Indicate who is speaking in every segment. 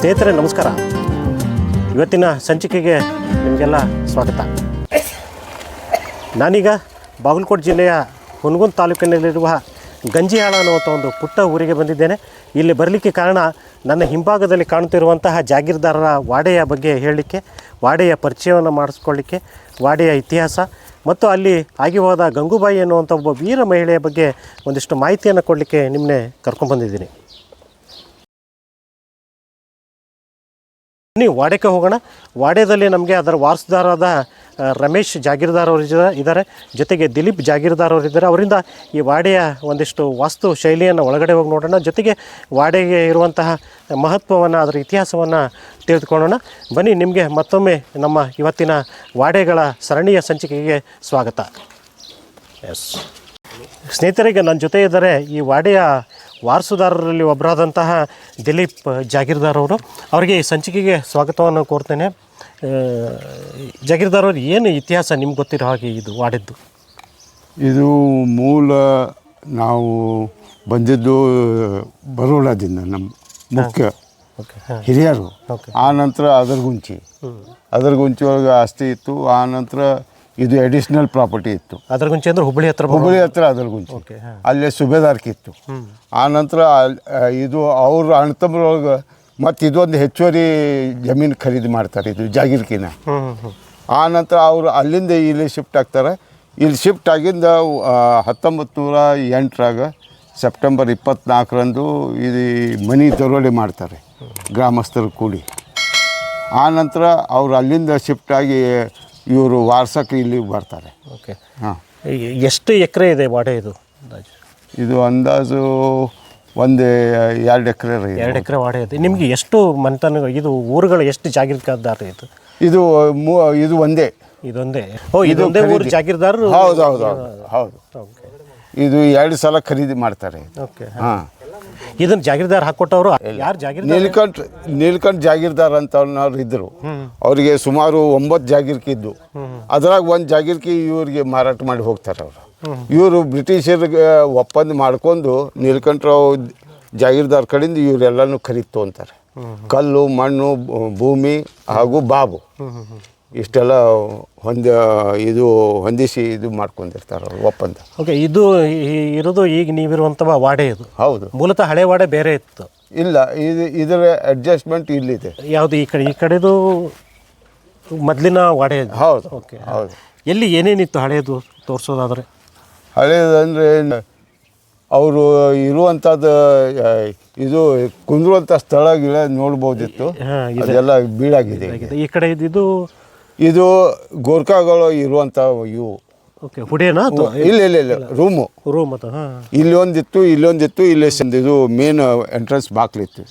Speaker 1: ಸ್ನೇಹಿತರೆ, ನಮಸ್ಕಾರ. ಇವತ್ತಿನ ಸಂಚಿಕೆಗೆ ನಿಮಗೆಲ್ಲ ಸ್ವಾಗತ. ನಾನೀಗ ಬಾಗಲಕೋಟೆ ಜಿಲ್ಲೆಯ ಹುನಗುಂದ ತಾಲೂಕಿನಲ್ಲಿರುವ ಗಂಜಿಹಾಳ ಅನ್ನುವಂಥ ಒಂದು ಪುಟ್ಟ ಊರಿಗೆ ಬಂದಿದ್ದೇನೆ. ಇಲ್ಲಿ ಬರಲಿಕ್ಕೆ ಕಾರಣ ನನ್ನ ಹಿಂಭಾಗದಲ್ಲಿ ಕಾಣುತ್ತಿರುವಂತಹ ಜಾಗೀರ್ದಾರರ ವಾಡೆಯ ಬಗ್ಗೆ ಹೇಳಲಿಕ್ಕೆ, ವಾಡೆಯ ಪರಿಚಯವನ್ನು ಮಾಡಿಸ್ಕೊಳ್ಳಿಕ್ಕೆ, ವಾಡೆಯ ಇತಿಹಾಸ ಮತ್ತು ಅಲ್ಲಿ ಆಗಿ ಹೋದ ಗಂಗೂಬಾಯಿ ಅನ್ನುವಂಥ ಒಬ್ಬ ವೀರ ಮಹಿಳೆಯ ಬಗ್ಗೆ ಒಂದಿಷ್ಟು ಮಾಹಿತಿಯನ್ನು ಕೊಡಲಿಕ್ಕೆ ನಿಮ್ಮನ್ನೇ ಕರ್ಕೊಂಡ್ಬಂದಿದ್ದೀನಿ. ನೀವು ವಾಡೆಗೆ ಹೋಗೋಣ. ವಾಡೆಯಲ್ಲಿ ನಮಗೆ ಅದರ ವಾರಸುದಾರಾದ ರಮೇಶ್ ಜಾಗೀರ್ದಾರ್ ಅವರು ಇದ- ಇದ್ದಾರೆ ಜೊತೆಗೆ ದಿಲೀಪ್ ಜಾಗೀರ್ದಾರ್ ಅವರು ಇದ್ದಾರೆ ಅವರಿಂದ ಈ ವಾಡೆಯ ಒಂದಿಷ್ಟು ವಾಸ್ತು ಶೈಲಿಯನ್ನು ಒಳಗಡೆ ಹೋಗಿ ನೋಡೋಣ. ಜೊತೆಗೆ ವಾಡೆಗೆ ಇರುವಂತಹ ಮಹತ್ವವನ್ನು ಅದರ ಇತಿಹಾಸವನ್ನು ತಿಳಿದುಕೊಳ್ಳೋಣ. ಬನ್ನಿ ನಿಮಗೆ ಮತ್ತೊಮ್ಮೆ ನಮ್ಮ ಇವತ್ತಿನ ವಾಡೆಗಳ ಸರಣಿಯ ಸಂಚಿಕೆಗೆ ಸ್ವಾಗತ. ಎಸ್ ಸ್ನೇಹಿತರಿಗೆ ನನ್ನ ಜೊತೆ ಇದ್ದಾರೆ ಈ ವಾಡೆಯ ವಾರಸುದಾರರಲ್ಲಿ ಒಬ್ಬರಾದಂತಹ ದಿಲೀಪ್ ಜಾಗೀರ್ದಾರ್ ಅವರು. ಅವರಿಗೆ ಈ ಸಂಚಿಕೆಗೆ ಸ್ವಾಗತವನ್ನು ಕೋರ್ತೇನೆ. ಜಾಗೀರ್ದಾರ್ ಅವರು ಏನು ಇತಿಹಾಸ ನಿಮ್ಗೆ ಗೊತ್ತಿರೋ ಹಾಗೆ ಇದು ವಾಡಿದ್ದು
Speaker 2: ಇದು ಮೂಲ ನಾವು ಬಂದಿದ್ದು ಬರೋಳದಿಂದ ನಮ್ಮ ಮುಖ್ಯ ಹಿರಿಯರು. ಆ ನಂತರ ಅದರಗುಂಚಿ. ಅದರಗುಂಚಿ ಒಳಗೆ ಆಸ್ತಿ ಇತ್ತು. ಆ ನಂತರ ಇದು ಅಡಿಷನಲ್ ಪ್ರಾಪರ್ಟಿ ಇತ್ತು.
Speaker 1: ಅದ್ರ ಗುಂಚೆ ಅಂದ್ರೆ ಹುಬ್ಬಳ್ಳಿ ಹತ್ರ
Speaker 2: ಹುಬ್ಬಳ್ಳಿ ಹತ್ರ
Speaker 1: ಅದ್ರ ಹಾಂ.
Speaker 2: ಅಲ್ಲೇ ಸುಬೇದಾರ್ಕಿತ್ತು ಆ ನಂತರ ಇದು ಅವ್ರ ಅಣ್ಣತಮ್ಮರೊಳಗೆ ಮತ್ತು ಇದೊಂದು ಹೆಚ್ಚುವರಿ ಜಮೀನು ಖರೀದಿ ಮಾಡ್ತಾರೆ ಇದು ಜಾಗೀರ್ಕಿನ. ಆ ನಂತರ ಅವರು ಅಲ್ಲಿಂದ ಇಲ್ಲಿ ಶಿಫ್ಟ್ ಆಗ್ತಾರೆ. ಇಲ್ಲಿ ಶಿಫ್ಟ್ ಆಗಿಂದ ಹತ್ತೊಂಬತ್ತು ನೂರ ಎಂಟರಾಗ ಸೆಪ್ಟೆಂಬರ್ ಇಪ್ಪತ್ನಾಲ್ಕರಂದು ಇದು ಮನಿ ದರೋಡೆ ಮಾಡ್ತಾರೆ ಗ್ರಾಮಸ್ಥರು ಕೂಡಿ. ಆ ನಂತರ ಅವ್ರು ಅಲ್ಲಿಂದ ಶಿಫ್ಟ್ ಆಗಿ ಇವರು ವಾರ್ಸಕ್ಕೆ ಇಲ್ಲಿ ಬರ್ತಾರೆ.
Speaker 1: ಓಕೆ.
Speaker 2: ಹಾಂ.
Speaker 1: ಎಷ್ಟು ಎಕರೆ ಇದೆ ವಾಡೆ ಇದು ಅಂದಾಜು?
Speaker 2: ಇದು ಅಂದಾಜು ಒಂದು ಎರಡು ಎಕರೆ
Speaker 1: ಎರಡು ಎಕರೆ ವಾಡೆ ಇದೆ. ನಿಮಗೆ ಎಷ್ಟು ಮನೆತನ ಇದು ಊರುಗಳು ಎಷ್ಟು ಜಾಗೀರ್ದಾರ ಇದು?
Speaker 2: ಇದು ಮೂ ಇದು ಒಂದೇ.
Speaker 1: ಇದೊಂದೇ. ಓ ಇದೊಂದೇ ಊರು ಜಾಗೀರ್ದಾರರು?
Speaker 2: ಹೌದು ಹೌದು ಹೌದು ಹೌದು.
Speaker 1: ಓಕೆ.
Speaker 2: ಇದು ಎರಡು ಸಲ ಖರೀದಿ ಮಾಡ್ತಾರೆ.
Speaker 1: ಓಕೆ.
Speaker 2: ಹಾಂ.
Speaker 1: ಇದನ್ನ ಜಾಗೀರ್ದಾರ್ ಹಾಕೊಟ್ಟವರು ಯಾರು ಜಾಗೀರ್ದಾರ್?
Speaker 2: ನೀಲ್ಕಂಠ್ ನೀಲ್ಕಂಠ್ ಜಾಗೀರ್ದಾರ್ ಅಂತ ಅವ್ರು ಇದ್ದರು ಅವರಿಗೆ ಸುಮಾರು ಒಂಬತ್ತು ಜಾಗೀರ್ಕಿದ್ದು ಅದ್ರಾಗ ಒಂದು ಜಾಗೀರ್ಕಿ ಇವರಿಗೆ ಮಾರಾಟ ಮಾಡಿ ಹೋಗ್ತಾರೆ ಅವರು. ಇವರು ಬ್ರಿಟಿಷರಿಗೆ ಒಪ್ಪಂದ ಮಾಡ್ಕೊಂಡು ನೀಲಕಂಠರಾವ್ ಜಾಗೀರ್ದಾರ್ ಕಡೆಯಿಂದ ಇವರೆಲ್ಲನೂ ಖರೀದ್ ಅಂತಾರೆ. ಕಲ್ಲು ಮಣ್ಣು ಭೂಮಿ ಹಾಗೂ ಬಾಬು. ಇಷ್ಟೆಲ್ಲ ಹೊಂದ ಇದು ಹೊಂದಿಸಿ ಇದು ಮಾಡ್ಕೊಂಡಿರ್ತಾರೆ ಒಪ್ಪಂತ ಒಪ್ಪಂದ.
Speaker 1: ಓಕೆ ಇದು ಈ- ಇರೋದು ಈಗ ನೀವಿರುವಂಥ ವಾಡೆ ಇದು.
Speaker 2: ಹೌದು.
Speaker 1: ಮೂಲತಃ ಹಳೆ ವಾಡೆ ಬೇರೆ ಇತ್ತು.
Speaker 2: ಇಲ್ಲ ಇದು ಇದರ ಅಡ್ಜಸ್ಟ್ಮೆಂಟ್ ಇಲ್ಲಿದೆ.
Speaker 1: ಯಾವುದು ಈ ಕಡೆ ಈ ಕಡೆದು ಮೊದಲಿನ ವಾಡೆ ಇದು
Speaker 2: ಹೌದು
Speaker 1: ಓಕೆ
Speaker 2: ಹೌದು.
Speaker 1: ಎಲ್ಲಿ ಏನೇನಿತ್ತು ಹಳೆಯದು ತೋರಿಸೋದಾದ್ರೆ?
Speaker 2: ಹಳೇದಂದರೆ ಅವರು ಇರುವಂಥದ್ದು ಆ, ಇದು ಕುಂದ್ರುವಂಥ ಸ್ಥಳ ಗಿಳ ನೋಡ್ಬೋದಿತ್ತು.
Speaker 1: ಹಾಂ
Speaker 2: ಅದೆಲ್ಲ ಬೀಳಾಗಿದೆ. ಈಗ.
Speaker 1: ಈ ಕಡೆ ಇದ್ದಿದ್ದು
Speaker 2: ಇದು ಗೋರ್ಖಾಗಳು ಇರುವಂಥ ಇವು
Speaker 1: ಓಕೆ ಹುಡೇನಾ ಅಥವಾ
Speaker 2: ಇಲ್ಲ ಇಲ್ಲ ಇಲ್ಲ ರೂಮು.
Speaker 1: ರೂಮ್ ಇಲ್ಲಿ ಹಾಂ.
Speaker 2: ಇಲ್ಲೊಂದಿತ್ತು ಇಲ್ಲೊಂದಿತ್ತು ಇಲ್ಲಿ ಸಂದ್ ಇದು ಮೇನ್ ಎಂಟ್ರೆನ್ಸ್ ಬಾಕ್ಲಿತ್ತು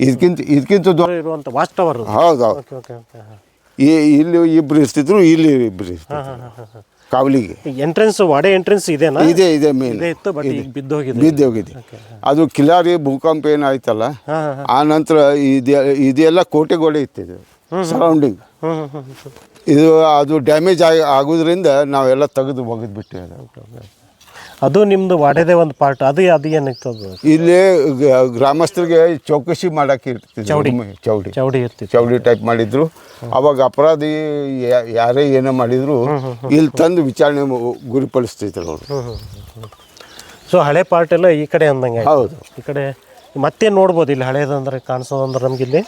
Speaker 2: ಇದಕ್ಕಿಂತ ಇದಕ್ಕಿಂತ ಹೌದೌದು
Speaker 1: ಇರುವಂಥ ವಾಚ್ ಟವರ್
Speaker 2: ಹೌದು ಹೌದು.
Speaker 1: ಓಕೆ ಓಕೆ ಓಕೆ ಹಾಂ.
Speaker 2: ಈ- ಇಲ್ಲಿ ಇಬ್ರು ಇರ್ತಿದ್ರು ಇಲ್ಲಿ ಇಬ್ರು ಇರ್ತಿದ್ರು. ಕಾವಲಿಗೆ.
Speaker 1: ಎಂಟ್ರೆನ್ಸ್ ವಾಡೆ ಎಂಟ್ರೆನ್ಸ್ ಇದೆನಾ?
Speaker 2: ಇದೆ ಇದೆ ಮೇನ್
Speaker 1: ಬಿದ್ದು ಇತ್ತು ಬಟ್ ಈಗ ಬಿದ್ದೋಗಿದೆ.
Speaker 2: ಬಿದ್ದೋಗಿದೆ ಅದು ಕಿಲಾರಿ ಭೂಕಂಪ ಏನಾಯ್ತಲ್ಲ ಆ ನಂತರ ಇದೆ ಇದೆಲ್ಲ ಕೋಟೆಗೋಡೆ ಇತ್ತಿದು ಸರೌಂಡಿಂಗ್ ಇದು ಅದು ಡ್ಯಾಮೇಜ್ ಆಗಿ ಆಗೋದ್ರಿಂದ ನಾವೆಲ್ಲ ತೆಗೆದು ಒಗೆದ್ಬಿಟ್ಟು
Speaker 1: ಅದು ನಿಮ್ದು ವಾಡೆದೇ ಒಂದು ಪಾರ್ಟ್ ಅದು ಅದು ಏನಿತ್ತು ಅದು?
Speaker 2: ಇಲ್ಲಿ ಗ್ರಾಮಸ್ಥರಿಗೆ ಚೌಕಸಿ ಮಾಡಕ್ಕೆ ಇರ್ತಿತ್ತು ಚೌಡಿ. ಚೌಡಿ.
Speaker 1: ಚೌಡಿ ಇರ್ತಿತ್ತು.
Speaker 2: ಚೌಡಿ ಟೈಪ್ ಮಾಡಿದ್ರು. ಅವಾಗ ಅಪರಾಧಿ ಯಾರೇ ಏನೋ ಮಾಡಿದ್ರು ಇಲ್ಲಿ ತಂದು ವಿಚಾರಣೆ ಗುರಿಪಡಿಸ್ತಿದ್ರು ಅವರು.
Speaker 1: ಸೊ ಹಳೆ ಪಾರ್ಟ್ ಎಲ್ಲ ಈ ಕಡೆ ಅಂದಂಗೆ.
Speaker 2: ಹೌದು.
Speaker 1: ಈ ಕಡೆ ಮತ್ತೆ ನೋಡ್ಬೋದು ಇಲ್ಲಿ ಹಳೇದಂದ್ರೆ ಕಾಣಿಸೋದಂದ್ರೆ ನಮಗಿಲ್ಲಿ?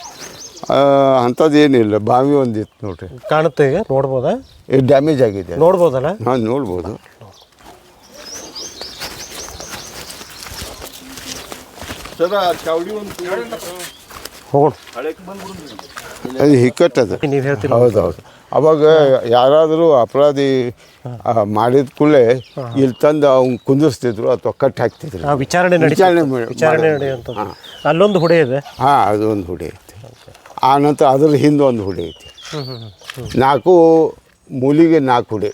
Speaker 2: ಅಂಥದ್ದು ಏನಿಲ್ಲ ಬಾವಿ ಒಂದಿತ್ತು ನೋಡ್ರಿ.
Speaker 1: ಕಾಣುತ್ತೆ ಈಗ ನೋಡ್ಬೋದಾ?
Speaker 2: ಇದು ಡ್ಯಾಮೇಜ್ ಆಗಿದೆ.
Speaker 1: ನೋಡ್ಬೋದಲ್ಲ?
Speaker 2: ಹಾಂ ನೋಡ್ಬೋದು.
Speaker 1: ಹೋಗೋಣ
Speaker 2: ಅದು ಹಿಕ್ಕಟ್ಟದು
Speaker 1: ನೀವು ಹೇಳ್ತೀರಿ?
Speaker 2: ಹೌದು ಹೌದು ಅವಾಗ ಯಾರಾದರೂ ಅಪರಾಧಿ ಮಾಡಿದ ಕೂಡಲೇ ಇಲ್ಲಿ ತಂದು ಅವ್ನು ಕುಂದಿರ್ಸ್ತಿದ್ರು ಅಥವಾ ಕಟ್ ಹಾಕ್ತಿದ್ರು.
Speaker 1: ಆ ವಿಚಾರಣೆ
Speaker 2: ವಿಚಾರಣೆ ಮಾಡಿ-
Speaker 1: ವಿಚಾರಣೆ ನಡೆಯುವಂಥದ್ದು. ಅಲ್ಲೊಂದು ಹುಡೆ ಇದೆ.
Speaker 2: ಹಾಂ ಅದೊಂದು ಒಂದು ಹುಡಿ. ಆ ನಂತರ ಅದ್ರ ಹಿಂದೆ ಒಂದು ಹುಡಿ ಐತಿ. ನಾಲ್ಕು ಮೂಲಿಗೆ ನಾಲ್ಕು ಹುಡಿ.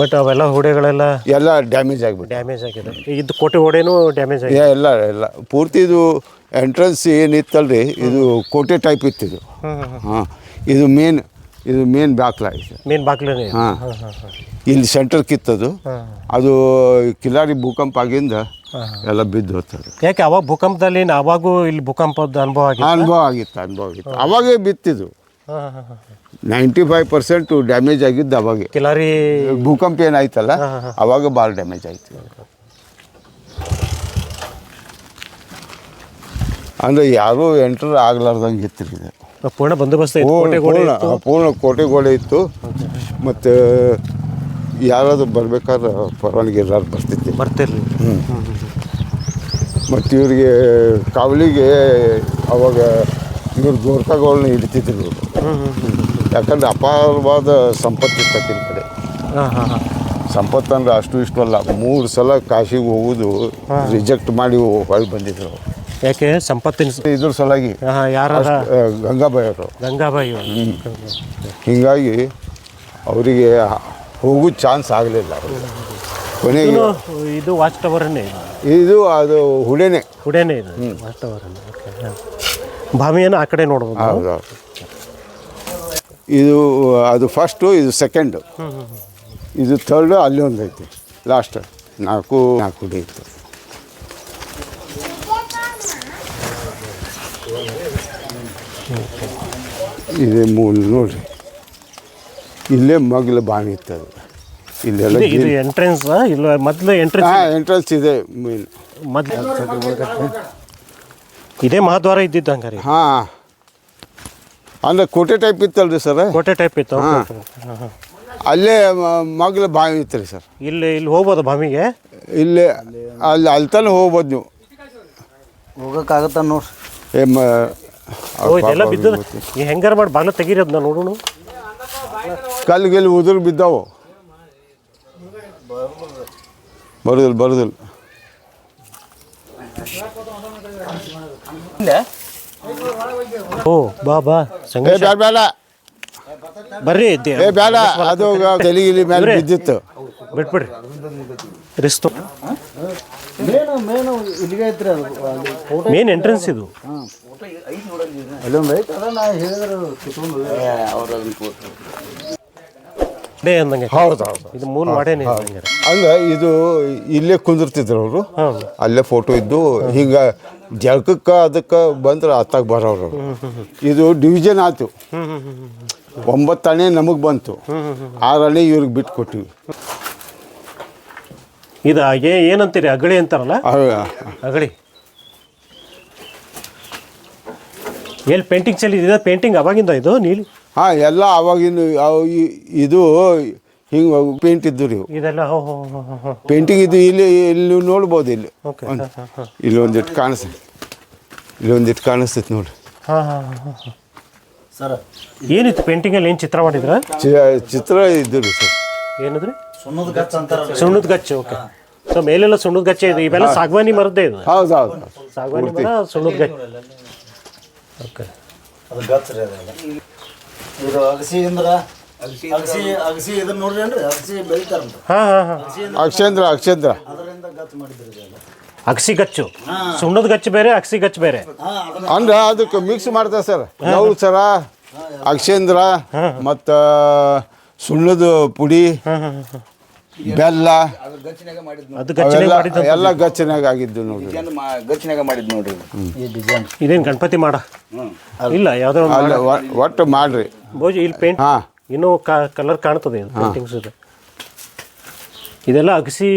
Speaker 1: ಬಟ್ ಅವೆಲ್ಲ ಹೊಡೆಗಳೆಲ್ಲ
Speaker 2: ಎಲ್ಲ ಡ್ಯಾಮೇಜ್ ಆಗಿಬಿಟ್ಟು
Speaker 1: ಡ್ಯಾಮೇಜ್ ಆಗಿದೆ. ಇದು ಕೋಟೆ ಹೊಡೆನೂ ಡ್ಯಾಮೇಜ್ ಆಗಿದೆ?
Speaker 2: ಎಲ್ಲ ಎಲ್ಲ. ಪೂರ್ತಿ ಇದು ಎಂಟ್ರೆನ್ಸ್ ಏನಿತ್ತಲ್ರಿ ಇದು ಕೋಟೆ ಟೈಪ್
Speaker 1: ಇತ್ತು ಇದು.
Speaker 2: ಹಾಂ ಇದು ಮೇನ್ ಇದು ಮೇನ್ ಬಾಕ್ಲ ಇದು
Speaker 1: ಮೇನ್ ಬಾಕ್ಲೇ
Speaker 2: ಹಾಂ. ಇಲ್ಲಿ ಸೆಂಟರ್ ಕಿತ್ತದು. ಅದು ಕಿಲಾರಿ ಭೂಕಂಪ ಆಗಿಂದ ಎಲ್ಲ ಬಿದ್ದು ಹೋಗ್ತದೆ.
Speaker 1: ಯಾಕೆ ಅವಾಗ ಭೂಕಂಪದಲ್ಲಿ ಅವಾಗೂ ಇಲ್ಲಿ ಭೂಕಂಪದ ಅನುಭವ ಆಗಿತ್ತು?
Speaker 2: ಅನುಭವ ಆಗಿತ್ತು ಅನುಭವ ಆಗಿತ್ತು. ಅವಾಗೇ ಬಿತ್ತಿದ್ದು. ನೈಂಟಿ ಫೈವ್ ಪರ್ಸೆಂಟ್ ಡ್ಯಾಮೇಜ್ ಆಗಿದ್ದು ಅವಾಗೆ.
Speaker 1: ಕಿಲಾರಿ
Speaker 2: ಭೂಕಂಪ ಏನಾಯ್ತಲ್ಲ ಅವಾಗ ಭಾಳ ಡ್ಯಾಮೇಜ್ ಆಯ್ತು. ಅಂದರೆ ಯಾರು ಎಂಟರ್ ಆಗ್ಲಾರ್ದಂಗೆ ಇತ್ತು ಇದು
Speaker 1: ಪೂರ್ಣ ಬಂದೋಬಸ್ತ್ ಐತೆ ಕೋಟೆ ಗೋಡೆ
Speaker 2: ಪೂರ್ಣ
Speaker 1: ಇತ್ತು.
Speaker 2: ಪೂರ್ಣ ಕೋಟೆಗೋಡೆ ಇತ್ತು. ಮತ್ತು ಯಾರಾದ್ರು ಬರ್ಬೇಕಾದ್ರೆ ಪರವಾನಗಿ ಎಲ್ಲಾರು ಬರ್ತಿದ್ದೆ
Speaker 1: ಬರ್ತಿರ್ಲಿ
Speaker 2: ಮತ್ತು ಇವರಿಗೆ ಕಾವಲಿಗೆ ಅವಾಗ ಇವರು ಗೋರ್ಖಾಗಳನ್ನ ಹಿಡಿತಿದ್ರು. ಯಾಕಂದ್ರೆ ಅಪಾರವಾದ ಸಂಪತ್ತು ಆಕಿನ ಕಡೆ. ಸಂಪತ್ತು ಅಂದ್ರೆ ಅಷ್ಟು ಇಷ್ಟು ಅಲ್ಲ. ಮೂರು ಸಲ ಕಾಶಿಗೆ ಹೋಗುದು ರಿಜೆಕ್ಟ್ ಮಾಡಿ ಹೊಳ್ಳಿ ಬಂದಿದ್ರು.
Speaker 1: ಯಾಕೆ? ಸಂಪತ್ತಿನ
Speaker 2: ಇದ್ರ ಸಲಾಗಿ ಆ, ಗಂಗಾಬಾಯಿ ಅವರು.
Speaker 1: ಗಂಗಾಬಾಯಿ
Speaker 2: ಹೀಗಾಗಿ ಅವರಿಗೆ ಹೋಗೋ ಚಾನ್ಸ್ ಆಗಲಿಲ್ಲ ಕೊನೆಗೆ
Speaker 1: ಇದು ಇದು ವಾಚ್ ಟವರನ್ನೇ ಇದು?
Speaker 2: ಇದು ಅದು ಹುಡೇನೆ.
Speaker 1: ಹುಡೇನೆ ಇದು? ವಾಚ್ ಟವರನ್ನೇ ಓಕೆ ಆ ಕಡೆ ನೋಡ್ಬೋದು
Speaker 2: ಹೌದು. ಇದು ಅದು ಫಸ್ಟು ಇದು ಸೆಕೆಂಡು ಇದು ಥರ್ಡು ಅಲ್ಲಿ ಒಂದು ಐತಿ. ಲಾಸ್ಟ್ ನಾಲ್ಕು ನಾಲ್ಕು ಹುಡಿ ಇತ್ತು. ಇದೇ ಮೂಲ ನೋಡ್ರಿ. ಇಲ್ಲೇ ಮಗ್ಲು ಬಾವಿ ಇತ್ತು ಅದು. ಇಲ್ಲೆಲ್ಲ
Speaker 1: ಇದು ಎಂಟ್ರೆನ್ಸ್ ಇಲ್ಲ ಮೊದಲು ಎಂಟ್ರೆನ್ಸ್
Speaker 2: ಹಾಂ ಎಂಟ್ರೆನ್ಸ್ ಇದೆ ಮೇನ್
Speaker 1: ಮೊದಲು. ಇದೇ ಮಹಾದ್ವಾರ ಇದ್ದಿದ್ದು ಹಂಗಾರೆ.
Speaker 2: ಹಾಂ. ಅಂದ್ರೆ ಕೋಟೆ ಟೈಪ್ ಇತ್ತಲ್ರಿ ಸರ್
Speaker 1: ಕೋಟೆ ಟೈಪ್ ಇತ್ತು
Speaker 2: ಹಾಂ. ಅಲ್ಲೇ ಮಗ್ಲ ಮಗ್ಲು ಬಾವಿ ಇತ್ತು ರೀ ಸರ್
Speaker 1: ಇಲ್ಲಿ ಇಲ್ಲಿ ಹೋಗ್ಬೋದು ಬಾವಿಗೆ?
Speaker 2: ಇಲ್ಲಿ ಅಲ್ಲಿ ಅಲ್ಲಿ ತನಕ ಹೋಗ್ಬೋದು ನೀವು.
Speaker 3: ಹೋಗೋಕ್ಕಾಗತ್ತ ನೋಡ್ರಿ.
Speaker 2: ಏ ಮ
Speaker 1: ಓ ಇದೆಲ್ಲ ಬಿದ್ದದ ಈ ಹೆಂಗಾರ ಮಾಡಿ ಬಾಗಿಲು ತೆಗೀರಿ ಅದನ್ನ ನೋಡೋಣ.
Speaker 2: ಕಲ್ಲು ಗಿಲ್ಲು ಉದುರು ಬಿದ್ದಾವು. ಬರುದಿಲ್ಲ ಬರುದಿಲ್ಲ.
Speaker 1: ಓ ಬಾ ಬಾ
Speaker 2: ಏ
Speaker 1: ಸಂಗಮೇಶ
Speaker 2: ಬೇಡ ಬೇಡ
Speaker 1: ಬರ್ರಿ ದೇ-
Speaker 2: ಏ ಬೇಡ ಅದು ತಲೆ ಇಲ್ಲಿ ಮೇಲೆ ಬಿದ್ದಿತ್ತು.
Speaker 1: ಬಿಟ್ಬಿಡ್ರಿ. ರಿಸ್ತು.
Speaker 3: ಮೇನು ಮೇನು ಇಲ್ಲಿಗೆ ಐತ್ರಿ ಅದು ಅಲ್ಲಿ ಫೋಟೋ
Speaker 1: ಮೇನ್ ಎಂಟ್ರೆನ್ಸ್ ಇದು.
Speaker 3: ಅಲ್ಲೊಂದು ಐತೆ ಅದ ನಾ ಹೇಳಿದ್ರು ಕಿತ್ಕೊಂಡು ಅವ್ರು ಅದನ್ನ
Speaker 1: ಡೇ ಅಂದಂಗೆ
Speaker 2: ಹೌದು ಹೌದು
Speaker 1: ಇದು ಮೂಲ ಮಾಡೇನೆ
Speaker 2: ಅಲ್ಲ ಇದು ಇಲ್ಲೇ ಕುಂದಿರ್ತಿದ್ರು ಅವರು. ಅಲ್ಲೇ ಫೋಟೋ ಇದ್ದು ಹಿಂಗ ಜಳಕಕ್ಕೆ ಅದಕ್ಕೆ ಬಂದ್ರೆ ಅತ್ತಾಗ ಬರೋರು. ಇದು ಡಿವಿಷನ್ ಆಯ್ತು ಒಂಬತ್ತು ಅಣೆ ನಮಗೆ ಬಂತು. ಆರು ಅಣೆ ಇವ್ರಿಗೆ ಬಿಟ್ಟು ಕೊಟ್ಟಿವಿ
Speaker 1: ಇದು ಹಾಗೆ ಏನಂತೀರಿ? ಅಗಳಿ ಅಂತಾರಲ್ಲ? ಅಗಳಿ. ಎಲ್ಲಿ ಪೇಂಟಿಂಗ್ ಚಲಿ ಇದೆ ಪೇಂಟಿಂಗ್ ಅವಾಗಿಂದ ಇದು ನೀಲಿ?
Speaker 2: ಹಾಂ ಎಲ್ಲ ಅವಾಗಿನ ಅವ್ ಇದು ಹಿಂಗೆ ಪೇಂಟ್ ಇದ್ದು ರೀ
Speaker 1: ಇದೆಲ್ಲ ಹೋ ಹೋ ಹೋ ಹೋ ಹೋ.
Speaker 2: ಪೇಂಟಿಂಗ್ ಇದು ಇಲ್ಲಿ ಇಲ್ಲಿ ನೋಡ್ಬೋದು ಇಲ್ಲಿ.
Speaker 1: ಓಕೆ
Speaker 2: ಒಂದ್-
Speaker 1: ಇಲ್ಲೊಂದಿಟ್ಟು ಕಾಣಿಸ್ತೈತೆ
Speaker 2: ಇಲ್ಲಿ ಒಂದಿಟ್ಟು ಕಾಣಿಸ್ತೈತಿ ಇಲ್ಲಿ ಒಂದಿಟ್ಟು ಕಾಣಿಸ್ತೈತಿ ನೋಡಿ
Speaker 1: ಹಾ. ಹಾಂ ಹಾಂ ಹಾಂ
Speaker 3: ಸರ್
Speaker 1: ಏನಿತ್ತು ಪೇಂಟಿಂಗಲ್ಲಿ ಏನು ಚಿತ್ರ ಮಾಡಿದ್ರ?
Speaker 2: ಚಿ- ಚಿತ್ರ ಇದ್ದು ರೀ ಸರ್.
Speaker 1: ಏನಿದ್ರಿ?
Speaker 3: ಸುಣ್ಣದ ಗಚ್ಚ ಅಂತಾರ
Speaker 1: ಸುಣ್ಣದ ಗಚ್ಚು ಓಕೆ ಸೊ ಮೇಲೆಲ್ಲ ಸುಣ್ಣದ ಗಚ್ಚೆ ಇದೆ ಇವೆಲ್ಲ ಸಾಗವಾನಿ ಮರದ್ದೇ ಇದು.
Speaker 2: ಹೌದು ಹೌದು.
Speaker 1: ಸಾಗವಾನಿ ಮರ ಸುಣ್ಣದ ಗಚ್ಚೆ. ಓಕೆ
Speaker 3: ಅದು ಗಚ್ಚ ರೀ ಅದೆಲ್ಲ. ಇದು ಅಗಸಿ ಅಂದ್ರ ಅಗಸಿ ಅಗಸಿ ಇದನ್ನ ನೋಡ್ರಿ ಏನ್ರಿ? ಅಗಸಿ ಬೆಳಿತಾರಂತ
Speaker 1: ಹಾಂ ಹಾಂ ಹಾಂ.
Speaker 2: ಅಕ್ಷೇಂದ್ರ ಅಕ್ಷೇಂದ್ರ
Speaker 3: ಅದರಿಂದ ಗತ್ತು ಮಾಡಿದ್ರಿ ಇದೆಲ್ಲ
Speaker 1: ಅಗಸಿ ಗಚ್ಚು. ಸುಣ್ಣದ ಗಚ್ಚು ಬೇರೆ ಅಗಸಿ ಗಚ್ಚು ಬೇರೆ.
Speaker 2: ಅಂದ್ರೆ ಅದಕ್ಕೆ ಮಿಕ್ಸ್ ಮಾಡ್ತಾರೆ ಸರ್. ನೌಲ್ ಸರ ಅಕ್ಷೇಂದ್ರ ಮತ್ತು ಸುಣ್ಣದ ಪುಡಿ ಬೆಲ್ಲ.
Speaker 4: ಅದು
Speaker 1: ಗಚ್ಚನೆ
Speaker 2: ಅವೆಲ್ಲ
Speaker 1: ಮಾಡಿದ್ದು
Speaker 2: ಎಲ್ಲ ಗಚ್ಚನಾಗ ಆಗಿದ್ದು ನೋಡ್ರಿ
Speaker 4: ನೋಡಿ ಗಚ್ಚಿನಾಗ ಮಾಡಿದ್ ನೋಡ್ರಿ
Speaker 3: ಈ ಡಿಸೈನ್.
Speaker 1: ಇದೇನು ಗಣಪತಿ ಮಾಡ? ಇಲ್ಲ ಯಾವುದೋ ಒಂದು
Speaker 2: ಅಲ್ಲ ಒ- ಒಟ್ಟು ಮಾಡ್ರಿ.
Speaker 1: ಬೋಜಿ ಇಲ್ಲಿ ಪೇಂಟ್
Speaker 2: ಹಾಂ.
Speaker 1: ಇನ್ನೂ ಕಲರ್ ಕಾಣ್ತದೆ ಇದು ಪೇಂಟಿಂಗ್ಸ್ ಇದು. ಇದೆಲ್ಲ ಅಗಸಿ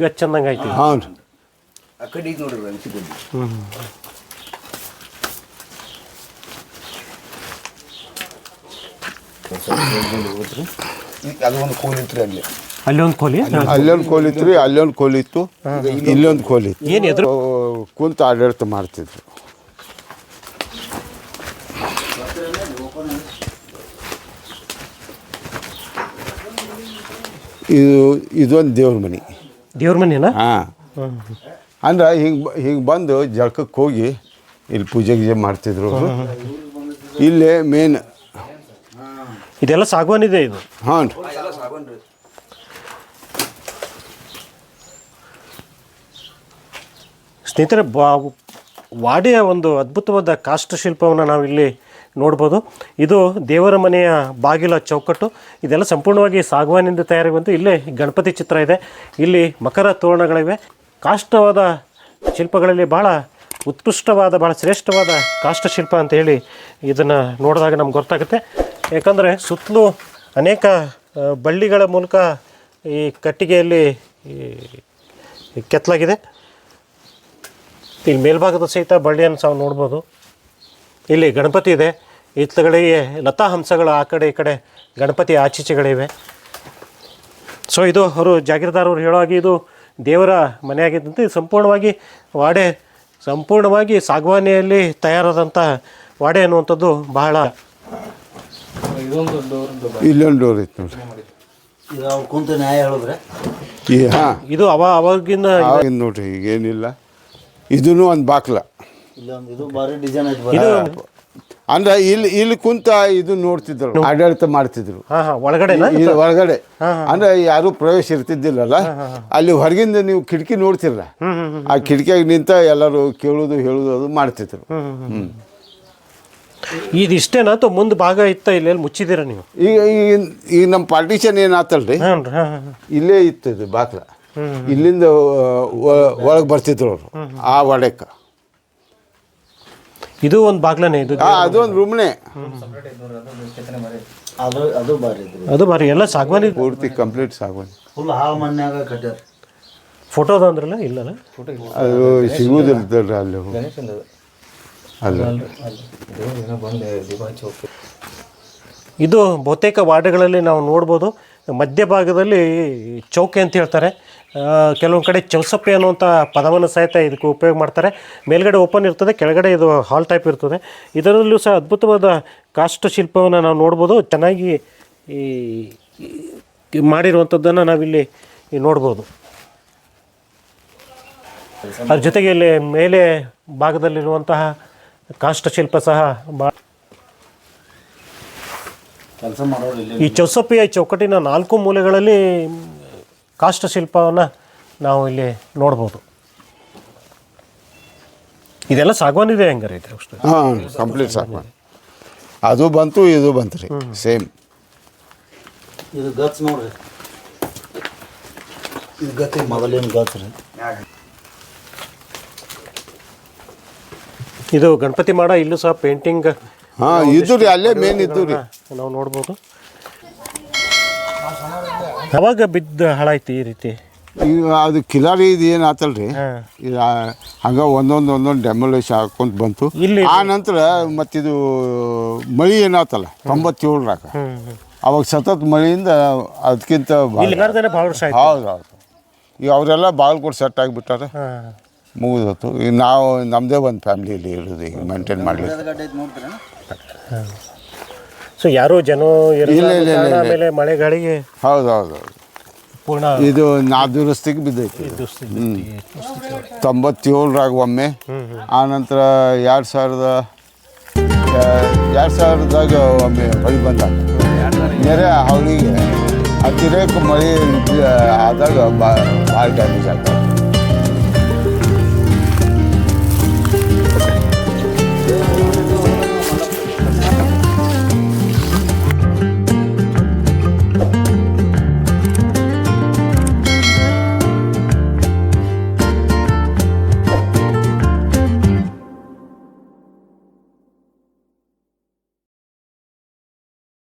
Speaker 1: ಗಚ್ಚಂದಂಗೆ ಆಯ್ತು ಇದು.
Speaker 2: ಹ್ಞೂ ರೀ
Speaker 4: ಆ ಕಡೆ ಈಗ ನೋಡ್ರಿ ಅನ್ಸಿಕೊಂಡು ಅದು ಒಂದು ಕೂಲ್ ಇತ್ರಿ ಅಲ್ಲಿ.
Speaker 1: ಅಲ್ಲಿ ಒಂದು ಕೋಲಿ
Speaker 2: ಅಲ್ಲೊಂದು ಕೋಲಿ ಇತ್ತು ರೀ ಅಲ್ಲೊಂದು ಕೋಲಿ ಇತ್ತು. ಇಲ್ಲೊಂದು ಕೋಲಿ ಇತ್ತು.
Speaker 1: ಏನು ಎದುರು?
Speaker 2: ಕುಂತು ಆಡಳಿತ ಮಾಡ್ತಿದ್ರು. ಇದು ಇದೊಂದು ದೇವ್ರ ಮನೆ.
Speaker 1: ದೇವ್ರ ಮನೆ
Speaker 2: ಹಾಂ. ಅಂದ್ರೆ ಹಿಂಗೆ ಹಿಂಗೆ ಬಂದು ಜಳಕಕ್ಕೆ ಹೋಗಿ ಇಲ್ಲಿ ಪೂಜೆ ಗೀಜೆ ಮಾಡ್ತಿದ್ರು. ಇಲ್ಲೇ ಮೇನ್
Speaker 1: ಇದೆಲ್ಲ ಸಾಗವಾನಿದೆ ಇದು.
Speaker 2: ಹಾಂ
Speaker 1: ಸ್ನೇಹಿತರೆ, ಬಾ ವಾಡಿಯ ಒಂದು ಅದ್ಭುತವಾದ ಕಾಷ್ಟಶಿಲ್ಪವನ್ನು ನಾವು ಇಲ್ಲಿ ನೋಡ್ಬೋದು. ಇದು ದೇವರ ಮನೆಯ ಬಾಗಿಲ ಚೌಕಟ್ಟು. ಇದೆಲ್ಲ ಸಂಪೂರ್ಣವಾಗಿ ಸಾಗವಾನಿಂದ ತಯಾರಿ ಇಲ್ಲಿ ಗಣಪತಿ ಚಿತ್ರ ಇದೆ. ಇಲ್ಲಿ ಮಕರ ತೋರಣಗಳಿವೆ. ಕಾಷ್ಟವಾದ ಶಿಲ್ಪಗಳಲ್ಲಿ ಭಾಳ ಉತ್ಕೃಷ್ಟವಾದ ಭಾಳ ಶ್ರೇಷ್ಠವಾದ ಕಾಷ್ಟಶಿಲ್ಪ ಅಂತ ಹೇಳಿ ಇದನ್ನು ನೋಡಿದಾಗ ನಮ್ಗೆ ಗೊತ್ತಾಗುತ್ತೆ. ಯಾಕಂದರೆ ಸುತ್ತಲೂ ಅನೇಕ ಬಳ್ಳಿಗಳ ಮೂಲಕ ಈ ಕಟ್ಟಿಗೆಯಲ್ಲಿ ಕೆತ್ತಲಾಗಿದೆ. ಇಲ್ಲಿ ಮೇಲ್ಭಾಗದ ಸಹಿತ ಬಳ್ಳಿಯನ್ನು ಸಹ ನೋಡ್ಬೋದು. ಇಲ್ಲಿ ಗಣಪತಿ ಇದೆ. ಇತ್ತಗಳಿಗೆ ಲತಾ ಹಂಸಗಳು ಆ ಕಡೆ ಈ ಕಡೆ ಗಣಪತಿ ಆಚೀಚೆಗಳಿವೆ. ಸೊ ಇದು ಅವರು ಜಾಗೀರದಾರವರು ಅವರು ಹೇಳೋ ಹಾಗೆ ಇದು ದೇವರ ಮನೆಯಾಗಿದ್ದಂತೆ ಇದು ಸಂಪೂರ್ಣವಾಗಿ ವಾಡೆ ಸಂಪೂರ್ಣವಾಗಿ ಸಾಗವಾನಿಯಲ್ಲಿ ತಯಾರಾದಂಥ ವಾಡೆ ಅನ್ನುವಂಥದ್ದು ಬಹಳ.
Speaker 2: ಇಲ್ಲೊಂದು ಡೋರ್ ನೋಡ್ರಿ
Speaker 3: ಈಗ ಅವ್ರು ಕುಂತು ನ್ಯಾಯ ಹೇಳಿದ್ರೆ?
Speaker 2: ಈ ಹಾಂ.
Speaker 1: ಇದು ಅವ ಅವಾಗಿನ
Speaker 2: ಆಗಿನ ನೋಡ್ರಿ ಈಗೇನಿಲ್ಲ. ಇದೂ ಒಂದು ಬಾಕ್ಲ.
Speaker 3: ಇದು
Speaker 2: ಅಂದ್ರೆ ಇಲ್ಲಿ ಇಲ್ಲಿ ಕುಂತ ಇದು ನೋಡ್ತಿದ್ರು ಆಡಳಿತ ಮಾಡ್ತಿದ್ರು. ಒಳಗಡೆ. ಒಳಗಡೆ ಅಂದ್ರೆ ಯಾರು ಪ್ರವೇಶ ಇರ್ತಿದ್ದಿಲ್ಲಲ್ಲ? ಅಲ್ಲಿ ಹೊರಗಿಂದ ನೀವು ಕಿಟಕಿ ನೋಡ್ತಿರಲ್ಲ ಆ ಕಿಟಕಿಯಾಗಿ ನಿಂತ ಎಲ್ಲರೂ ಕೇಳೋದು ಹೇಳೋದು ಅದು ಮಾಡ್ತಿದ್ರು. ಇದಿಷ್ಟೇನಾ
Speaker 1: ಇದು ಇಷ್ಟೇನಾ ಅಥವಾ ಮುಂದೆ ಭಾಗ ಇತ್ತ ಇಲ್ಲಿ ಮುಚ್ಚಿದಿರ ನೀವು?
Speaker 2: ಈಗ ಈಗ ಈಗ ನಮ್ಮ ಪಾರ್ಟಿಷನ್ ಏನಾತಲ್ರಿ ಇಲ್ಲೇ ಇತ್ತು ಇದು ಬಾಕ್ಲ. ಇಲ್ಲಿಂದ ಒಳಗೆ ಬರ್ತಿದ್ರು ಅವರು. ಆ ಒಡೆಕ
Speaker 1: ಇದು ಒಂದು ಬಾಗ್ಲನೇ ಇದು
Speaker 2: ಅದು ಒಂದು ರೂಮ್ನೆ
Speaker 3: ಅದು ಅದು ಬಾರಿ
Speaker 1: ಅದು ಬಾರಿ ಎಲ್ಲ ಸಾಗವಾನಿ.
Speaker 2: ಪೂರ್ತಿ ಕಂಪ್ಲೀಟ್
Speaker 3: ಸಾಗವಾನಿ. ಫೋಟೋ
Speaker 1: ಫೋಟೋದ ಅಂದ್ರಲ್ಲ ಇಲ್ಲಲ್ಲ
Speaker 2: ಅದು ಸಿಗುವುದಿಲ್ಲ ಅಲ್ಲಿ ಅಲ್ಲ.
Speaker 1: ಇದು ಬಹುತೇಕ ವಾರ್ಡ್ಗಳಲ್ಲಿ ನಾವು ನೋಡ್ಬೋದು. ಮಧ್ಯಭಾಗದಲ್ಲಿ ಚೌಕೆ ಅಂತ ಹೇಳ್ತಾರೆ. ಕೆಲವೊಂದು ಕಡೆ ಚೌಸಪ್ಪೆ ಅನ್ನುವಂಥ ಪದವನ್ನು ಸಹಿತ ಇದಕ್ಕೆ ಉಪಯೋಗ ಮಾಡ್ತಾರೆ. ಮೇಲ್ಗಡೆ ಓಪನ್ ಇರ್ತದೆ, ಕೆಳಗಡೆ ಇದು ಹಾಲ್ ಟೈಪ್ ಇರ್ತದೆ. ಇದರಲ್ಲೂ ಸಹ ಅದ್ಭುತವಾದ ಕಾಷ್ಟ ಶಿಲ್ಪವನ್ನು ನಾವು ನೋಡ್ಬೋದು. ಚೆನ್ನಾಗಿ ಈ ಮಾಡಿರುವಂಥದ್ದನ್ನು ನಾವಿಲ್ಲಿ ನೋಡ್ಬೋದು. ಅದ್ರ ಜೊತೆಗೆ ಇಲ್ಲಿ ಮೇಲೆ ಭಾಗದಲ್ಲಿರುವಂತಹ ಕಾಷ್ಟಶಿಲ್ಪ ಸಹ ಭಾಳ
Speaker 3: ಕೆಲಸ ಮಾಡೋರು ಇಲ್ಲಿ.
Speaker 1: ಈ ಚೌಸಪ್ಪಿಯ ಚೌಕಟ್ಟಿನ ನಾಲ್ಕು ಮೂಲೆಗಳಲ್ಲಿ ಕಾಷ್ಟಶಿಲ್ಪವನ್ನು ನಾವು ಇಲ್ಲಿ ನೋಡ್ಬೋದು. ಇದೆಲ್ಲ ಸಾಗವಾನಿದೆ ಹೆಂಗಾರೆ ಇದೆ ಅಷ್ಟು.
Speaker 2: ಹಾಂ ಕಂಪ್ಲೀಟ್ ಸಾಕು ಅದು ಬಂತು ಇದು ಬಂತು ರೀ ಸೇಮ್
Speaker 3: ಇದು ಗತ್ ನೋಡ್ರಿ. ಇದು ಗತಿ ಮೊದಲಿನ ಗತ್ ರೀ.
Speaker 1: ಇದು ಗಣಪತಿ ಮಾಡ ಇಲ್ಲೂ ಸಹ ಪೇಂಟಿಂಗ್
Speaker 2: ಹಾಂ ಇದ್ದು ರೀ ಅಲ್ಲೇ ಮೇನ್ ಇದ್ದು ರೀ
Speaker 1: ನಾವು ನೋಡ್ಬೋದು. ಯಾವಾಗ ಬಿದ್ದ ಹಾಳಾಯ್ತು ಈ ರೀತಿ?
Speaker 2: ಈಗ ಅದು ಕಿಲಾರಿ ಇದು ಏನು ಆತಲ್ರಿ?
Speaker 1: ರೀ
Speaker 2: ಇದು ಹಂಗ ಒಂದೊಂದು ಒಂದೊಂದು ಡೆಮೊಲೇಷ್ ಹಾಕೊಂತ ಬಂತು.
Speaker 1: ಇಲ್ಲಿ
Speaker 2: ಆ ನಂತರ ಮತ್ತಿದು ಮಳಿ ಏನಾತಲ್ಲ ತೊಂಬತ್ತೇಳರಾಗ. ಅವಾಗ ಸತತ ಮಳೆಯಿಂದ ಅದಕ್ಕಿಂತ
Speaker 1: ಇಲ್ಲಿ ಗರ್ದನೆ ಭಾಳ ವರ್ಷ ಆಯ್ತು.
Speaker 2: ಹೌದು ಹೌದು. ಈಗ ಅವರೆಲ್ಲ ಬಾಗಲಕೋಟೆ ಸೆಟ್ ಆಗಿಬಿಟ್ಟಾರೆ.
Speaker 1: ಹಾಂ.
Speaker 2: ಮುಗಿದೋತು ಈಗ ನಾವು ನಮ್ಮದೇ ಒಂದು ಫ್ಯಾಮ್ಲಿಯಲ್ಲಿ ಇರೋದು ಈಗ ಮೇಂಟೈನ್
Speaker 3: ನೋಡ್ತೀರಾ
Speaker 1: ಸೊ ಯಾರು ಜನ. ಆಮೇಲೆ ಮಳೆ ಗಾಳಿಗೆ
Speaker 2: ಹೌದು ಹೌದು.
Speaker 1: ಪೂರ್ಣ
Speaker 2: ಇದು ನಾ ದುರಸ್ತಿಗೆ ಬಿದ್ದೈತಿ. ತೊಂಬತ್ತೇಳರಾಗ ಒಮ್ಮೆ. ಆನಂತರ ಎರಡು ಸಾವಿರದ ಎರಡು ಸಾವಿರದಾಗ ಒಮ್ಮೆ ಹೊಳಿ ಬಂದಾಗ. ನೆರೆ ಅವಳಿಗೆ ಅತಿರೇಕ ಮಳೆ ಆದಾಗ ಭಾಳ ಡ್ಯಾಮೇಜ್ ಆಗ್ತದೆ.